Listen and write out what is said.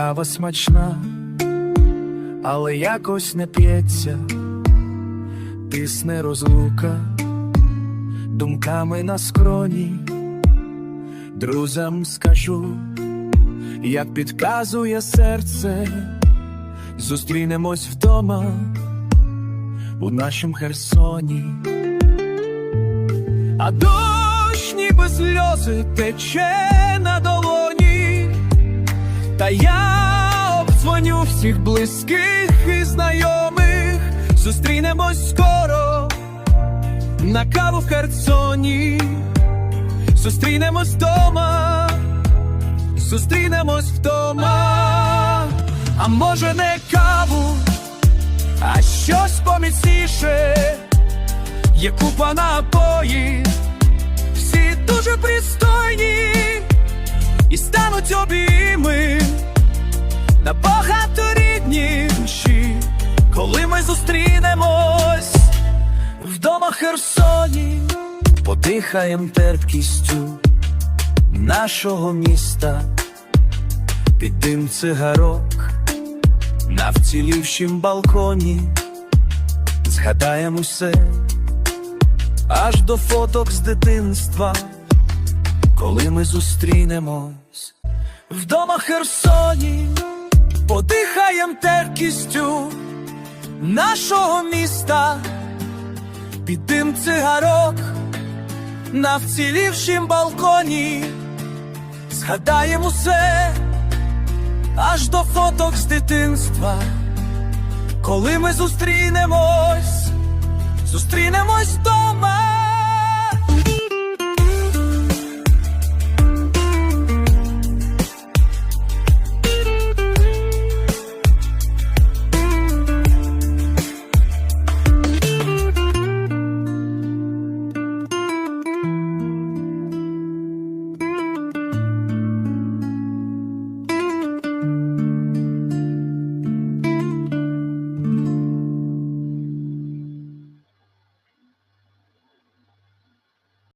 Кава смачна, але якось не п'ється, тисне розлука, думками на скроні, друзям скажу, як підказує серце, зустрінемось вдома у нашім Херсоні. А дощ ніби сльози тече на долоні, та я обдзвоню всіх близьких і знайомих, зустрінемось скоро на каву в Херсоні, зустрінемось вдома, зустрінемось вдома, а може не каву, а щось поміцніше. Є купа напоїв, зустрінемось вдома Херсоні, подихаєм терпкістю нашого міста, під дим цигарок на вцілівшім балконі, згадаємо усе аж до фоток з дитинства, коли ми зустрінемось вдома Херсоні, подихаєм терпкістю нашого міста, під дим цигарок на вцілівшім балконі, згадаємо усе аж до фоток з дитинства, коли ми зустрінемось. Зустрінемось вдома